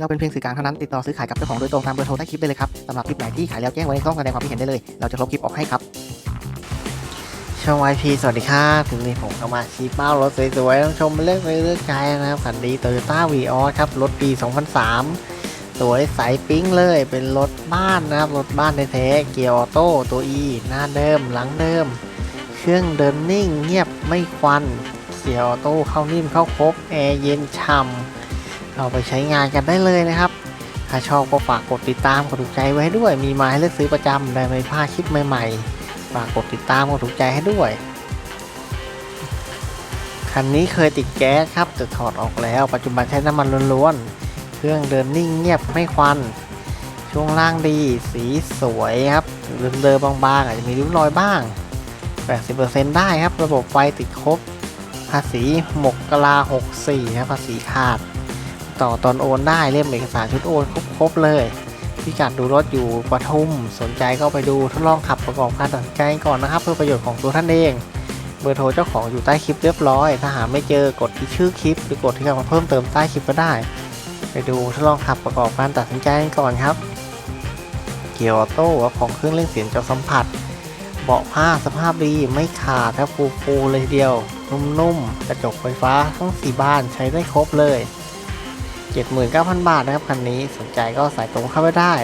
เราเป็นเพียงสื่อกลางเท่านั้นติดต่อซื้อขายกับเจ้าของโดยตรงตามเบอร์โทรใต้คลิปได้เลยครับสำหรับคลิปไหนที่ขายแล้วแจ้งไว้ในช่องแสดงความคิดเห็นได้เลย เราจะลบคลิปออกให้ครับช่องวายพีสวัสดีครับถึงนี้ผมก็มาชี้เป้ารถสวยๆต้องชมเลือกเลยเลือกใจนะครับคันนี้โตโยต้าวีออครับรถปี 2003 สวยใสปิ๊งเลยเป็นรถบ้านนะครับรถบ้านแท้ๆเกียร์ออโต้ตัว E หน้าเดิมหลังเดิม เครื่องเดินนิ่งเงียบไม่ควันเสียร์ออโต้เข้านิ่มเข้าครบแอร์เย็นฉ่ำ เอาไปใช้งานกันได้เลยนะครับ ถ้าชอบก็ฝากกดติดตามกดถูกใจไว้ให้ด้วย มีมาให้เลือกซื้อประจำได้ไม่พลาดคลิปใหม่ๆ ฝากกดติดตามกดถูกใจให้ด้วย คันนี้เคยติดแก๊สครับแต่ถอดออกแล้ว ปัจจุบันใช้น้ำมันล้วนๆ เครื่องเดินนิ่งเงียบไม่ควัน ช่วงล่างดี สีสวยครับเดิมๆบางๆอาจจะมีริ้วรอยบ้าง 80%ได้ครับ ระบบไฟติดครบภาษีหมกกลา 64ครับภาษีขาด ต่อตอนโอนได้เล่มเอกสารชุดโอนครบเลยพิกัดดูรถอยู่ปทุม สนใจก็ไปดูทดลองขับประกอบการตัดสินใจก่อนนะครับ เพื่อประโยชน์ของตัวท่านเอง เบอร์โทรเจ้าของอยู่ใต้คลิปเรียบร้อย ถ้าหาไม่เจอกดที่ชื่อคลิป หรือกดที่คำว่าเพิ่มเติมใต้คลิปก็ได้ ไปดูทดลองขับประกอบการตัดสินใจกันก่อนครับ เกียร์ออโต้ของเครื่องเล่นเสียงจอสัมผัส เบาะผ้าสภาพดีไม่ขาดครับฟูๆเลยเดียว นุ่มๆกระจกไฟฟ้าทั้ง4บานใช้ได้ครบเลย 79,000 บาทนะครับคันนี้สนใจก็ใส่ตรงเข้าไปได้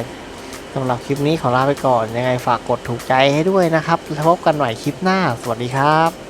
สำหรับคลิปนี้ขอลาไปก่อน ยังไงฝากกดถูกใจให้ด้วยนะครับแล้วพบกันใหม่คลิปหน้า สวัสดีครับ